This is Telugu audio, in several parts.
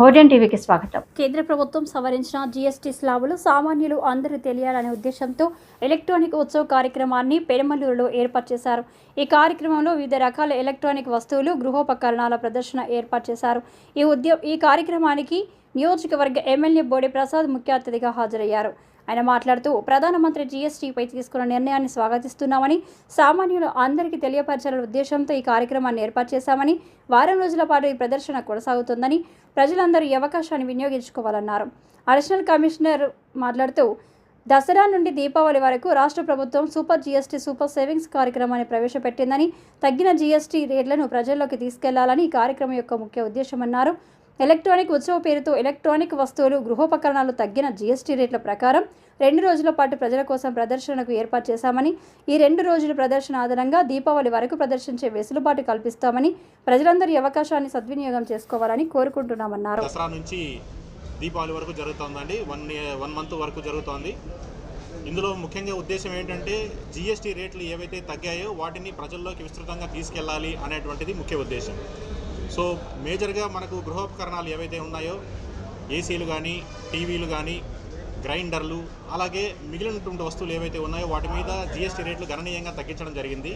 హోటన్ టీవీకి స్వాగతం. కేంద్ర ప్రభుత్వం సవరించిన జీఎస్టీ స్లాబులు సామాన్యులు అందరూ తెలియాలనే ఉద్దేశంతో ఎలక్ట్రానిక్ ఉత్సవ కార్యక్రమాన్ని పెరమలూరులో ఏర్పాటు చేశారు. ఈ కార్యక్రమంలో వివిధ రకాల ఎలక్ట్రానిక్ వస్తువులు గృహోపకరణాల ప్రదర్శన ఏర్పాటు చేశారు. ఈ ఉద్య ఈ కార్యక్రమానికి నియోజకవర్గ ఎమ్మెల్యే బోడి ప్రసాద్ ముఖ్య అతిథిగా హాజరయ్యారు. ఆయన మాట్లాడుతూ ప్రధానమంత్రి జీఎస్టీపై తీసుకున్న నిర్ణయాన్ని స్వాగతిస్తున్నామని సామాన్యులు అందరికీ తెలియపరచాలనే ఉద్దేశంతో ఈ కార్యక్రమాన్ని ఏర్పాటు చేశామని వారం రోజుల పాటు ఈ ప్రదర్శన కొనసాగుతుందని ప్రజలందరూ ఈ అవకాశాన్ని వినియోగించుకోవాలన్నారు. అడిషనల్ కమిషనర్ మాట్లాడుతూ దసరా నుండి దీపావళి వరకు రాష్ట్ర ప్రభుత్వం సూపర్ జీఎస్టీ సూపర్ సేవింగ్స్ కార్యక్రమాన్ని ప్రవేశపెట్టిందని తగ్గిన జీఎస్టీ రేట్లను ప్రజల్లోకి తీసుకెళ్ళాలని ఈ కార్యక్రమం యొక్క ముఖ్య ఉద్దేశమన్నారు. ఎలక్ట్రానిక్ ఉత్సవ పేరుతో ఎలక్ట్రానిక్ వస్తువులు గృహోపకరణాలు తగ్గిన జీఎస్టీ రేట్ల ప్రకారం రెండు రోజుల పాటు ప్రజల కోసం ప్రదర్శనకు ఏర్పాటు చేశామని ఈ రెండు రోజుల ప్రదర్శన ఆధారంగా దీపావళి వరకు ప్రదర్శించే వెసులుబాటు కల్పిస్తామని ప్రజలందరి అవకాశాన్ని సద్వినియోగం చేసుకోవాలని కోరుకుంటున్నామన్నారు. దసరా నుంచి దీపావళి వరకు జరుగుతోందండి. వన్ వన్ మంత్ వరకు జరుగుతోంది. ఇందులో ముఖ్యంగా ఉద్దేశం ఏంటంటే జిఎస్టీ రేట్లు ఏవైతే తగ్గాయో వాటిని ప్రజల్లోకి విస్తృతంగా తీసుకెళ్ళాలి అనేటువంటిది ముఖ్య ఉద్దేశం. సో మేజర్గా మనకు గృహోపకరణాలు ఏవైతే ఉన్నాయో ఏసీలు కానీ టీవీలు కానీ గ్రైండర్లు అలాగే మిగిలినటువంటి వస్తువులు ఏవైతే ఉన్నాయో వాటి మీద జిఎస్టీ రేట్లు గణనీయంగా తగ్గించడం జరిగింది.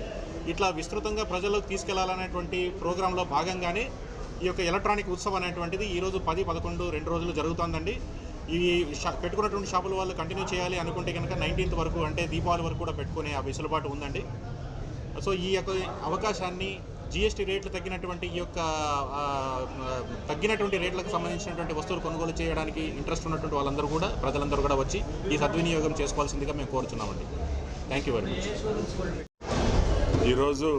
ఇట్లా విస్తృతంగా ప్రజల్లోకి తీసుకెళ్ళాలనేటువంటి ప్రోగ్రాంలో భాగంగానే ఈ యొక్క ఎలక్ట్రానిక్ ఉత్సవం అనేటువంటిది ఈరోజు పది పదకొండు రెండు రోజులు జరుగుతోందండి. ఈ షా పెట్టుకున్నటువంటి షాపుల వాళ్ళు కంటిన్యూ చేయాలి అనుకుంటే కనుక నైన్టీన్త్ వరకు అంటే దీపావళి వరకు కూడా పెట్టుకునే ఆ వెసులుబాటు ఉందండి. సో ఈ యొక్క అవకాశాన్ని జిఎస్టీ రేట్లు తగ్గినటువంటి ఈ యొక్క తగ్గినటువంటి రేట్లకు సంబంధించినటువంటి వస్తువులు కొనుగోలు చేయడానికి ఇంట్రెస్ట్ ఉన్నటువంటి వాళ్ళందరూ కూడా ప్రజలందరూ కూడా వచ్చి ఈ సద్వినియోగం చేసుకోవాల్సిందిగా మేము కోరుచున్నామండి. థ్యాంక్ యూ వెరీ మచ్ ఈరోజు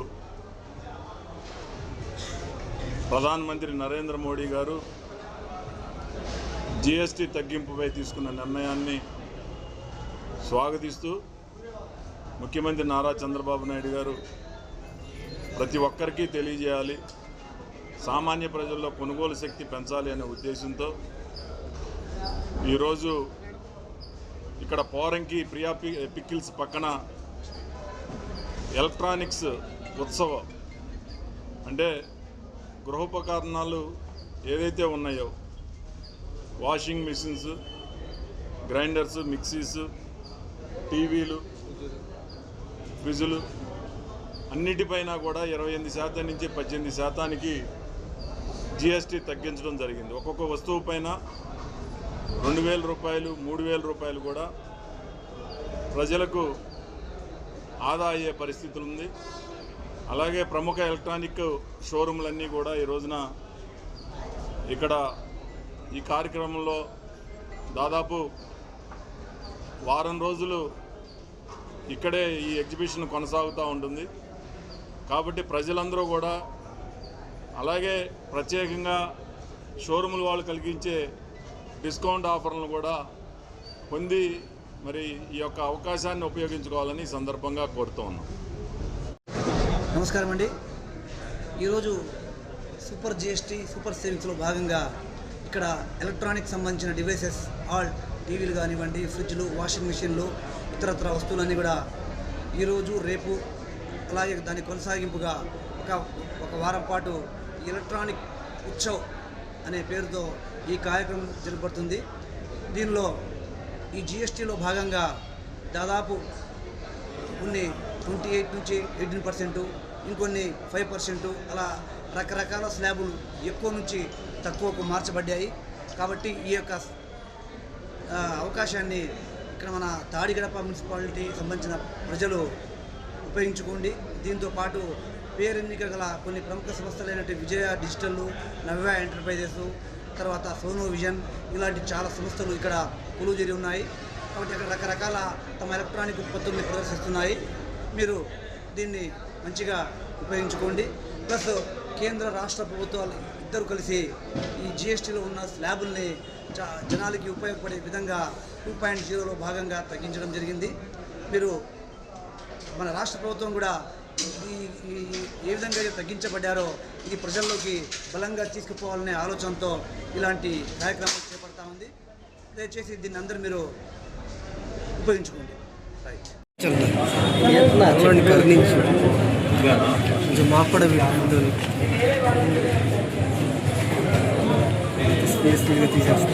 ప్రధానమంత్రి నరేంద్ర మోడీ గారు జిఎస్టీ తగ్గింపుపై తీసుకున్న నిర్ణయాన్ని స్వాగతిస్తూ ముఖ్యమంత్రి నారా చంద్రబాబు నాయుడు గారు ప్రతి ఒక్కరికి తెలియజేయాలి. సామాన్య ప్రజల్లో కొనుగోలు శక్తి పెంచాలి అనే ఉద్దేశంతో ఈరోజు ఇక్కడ పోరంకి ప్రియా పిక్కిల్స్ పక్కన ఎలక్ట్రానిక్స్ ఉత్సవం. అంటే గృహోపకరణాలు ఏదైతే ఉన్నాయో వాషింగ్ మిషన్స్ గ్రైండర్స్ మిక్సీస్ టీవీలు ఫ్రిడ్జులు అన్నిటిపైన కూడా ఇరవై ఎనిమిది శాతం నుంచి పద్దెనిమిది శాతానికి జిఎస్టీ తగ్గించడం జరిగింది. ఒక్కొక్క వస్తువు పైన రెండు వేల రూపాయలు మూడు వేల రూపాయలు కూడా ప్రజలకు ఆదా అయ్యే పరిస్థితులు ఉంది. అలాగే ప్రముఖ ఎలక్ట్రానిక్ షోరూంలన్నీ కూడా ఈ రోజున ఇక్కడ ఈ కార్యక్రమంలో దాదాపు వారం రోజులు ఇక్కడే ఈ ఎగ్జిబిషన్ కొనసాగుతూ ఉంటుంది. కాబట్టి ప్రజలందరూ కూడా అలాగే ప్రత్యేకంగా షోరూముల వాళ్ళు కలిగించే డిస్కౌంట్ ఆఫర్లను కూడా పొంది మరి ఈ యొక్క అవకాశాన్ని ఉపయోగించుకోవాలని సందర్భంగా కోరుతూ ఉన్నాం. నమస్కారం అండి. ఈరోజు సూపర్ జిఎస్టీ సూపర్ సేవింగ్స్లో భాగంగా ఇక్కడ ఎలక్ట్రానిక్ సంబంధించిన డివైసెస్ ఆల్ టీవీలు కానివ్వండి ఫ్రిడ్జ్లు వాషింగ్ మిషన్లు ఇతరత్ర వస్తువులన్నీ కూడా ఈరోజు రేపు అలాగే దాని కొనసాగింపుగా ఒక ఒక వారం పాటు ఎలక్ట్రానిక్ ఉత్సవ్ అనే పేరుతో ఈ కార్యక్రమం జరపబడుతుంది. దీనిలో ఈ జిఎస్టీలో భాగంగా దాదాపు కొన్ని ట్వంటీ ఎయిట్ నుంచి ఎయిటీన్ పర్సెంట్ ఇంకొన్ని ఫైవ్ పర్సెంట్ అలా రకరకాల స్లాబులు ఎక్కువ నుంచి తక్కువకు మార్చబడ్డాయి. కాబట్టి ఈ యొక్క అవకాశాన్ని ఇక్కడ మన తాడిగడప మున్సిపాలిటీ సంబంధించిన ప్రజలు ఉపయోగించుకోండి. దీంతో పాటు పేరెన్నిక గల కొన్ని ప్రముఖ సంస్థలైనటువంటి విజయ డిజిటల్ నవ్య ఎంటర్ప్రైజెస్ తర్వాత సోనో విజన్ ఇలాంటి చాలా సంస్థలు ఇక్కడ కొలువుజేరి ఉన్నాయి. కాబట్టి అక్కడ రకరకాల తమ ఎలక్ట్రానిక్ ఉత్పత్తుల్ని ప్రదర్శిస్తున్నాయి. మీరు దీన్ని మంచిగా ఉపయోగించుకోండి. ప్లస్ కేంద్ర రాష్ట్ర ప్రభుత్వాలు ఇద్దరు కలిసి ఈ జిఎస్టీలో ఉన్న స్లాబుల్ని జనాలకి ఉపయోగపడే విధంగా టూ పాయింట్ జీరోలో భాగంగా తగ్గించడం జరిగింది. మీరు మన రాష్ట్ర ప్రభుత్వం కూడా ఈ ఏ విధంగా తగ్గించబడ్డారో ఇది ప్రజల్లోకి బలంగా తీసుకుపోవాలనే ఆలోచనతో ఇలాంటి కార్యక్రమాలు చేపడతా ఉంది. దయచేసి దీన్ని అందరూ మీరు ఉపయోగించుకోండి. మాకు కూడా తీసేస్తాం